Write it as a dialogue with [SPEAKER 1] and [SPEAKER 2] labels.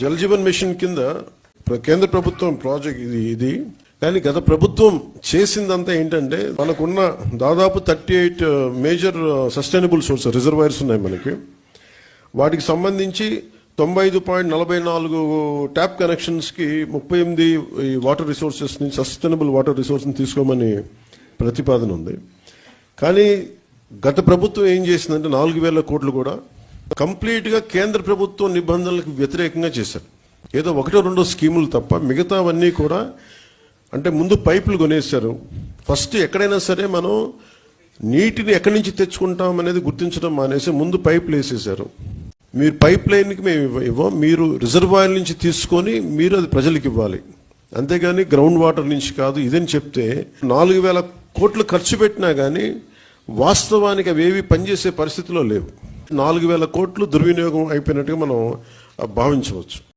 [SPEAKER 1] Jal Jeevan machine కింద కేంద్ర ప్రభుత్వం ప్రాజెక్ట్ ఇది ఇది. కానీ గత ప్రభుత్వం చేసిందంతా ఏంటంటే మనకున్న దాదాపు thirty eight major sustainable source reservoirs ఉన్నాయి మనకి. వాటికి సంబంధించి తొంభై ఐదు పాయింట్ నలభై నాలుగు ట్యాప్ కనెక్షన్స్కి ముప్పై ఎనిమిది ఈ వాటర్ రిసోర్సెస్ నుంచి సస్టైనబుల్ వాటర్ రిసోర్స్ని తీసుకోమని ప్రతిపాదన ఉంది. కానీ గత ప్రభుత్వం ఏం చేసిందంటే నాలుగు వేల కోట్లు కూడా కంప్లీట్గా కేంద్ర ప్రభుత్వం నిబంధనలకు వ్యతిరేకంగా చేశారు. ఏదో ఒకటో రెండో స్కీములు తప్ప మిగతావన్నీ కూడా అంటే ముందు పైపులు కొనేశారు. ఫస్ట్ ఎక్కడైనా సరే మనం నీటిని ఎక్కడి నుంచి తెచ్చుకుంటాం అనేది గుర్తించడం మానేసి ముందు పైపులు వేసేసారు మీరు పైప్ లైన్కి మేము ఇవ్వ- ఇవ్వం. మీరు రిజర్వాయర్ నుంచి తీసుకొని మీరు అది ప్రజలకు ఇవ్వాలి. అంతేగాని గ్రౌండ్ వాటర్ నుంచి కాదు. ఇదని చెప్తే నాలుగు వేల కోట్లు ఖర్చు పెట్టినా కానీ వాస్తవానికి అవి ఏవి పనిచేసే పరిస్థితిలో లేవు. నాలుగు వేల కోట్లు దుర్వినియోగం అయిపోయినట్టుగా మనం భావించవచ్చు.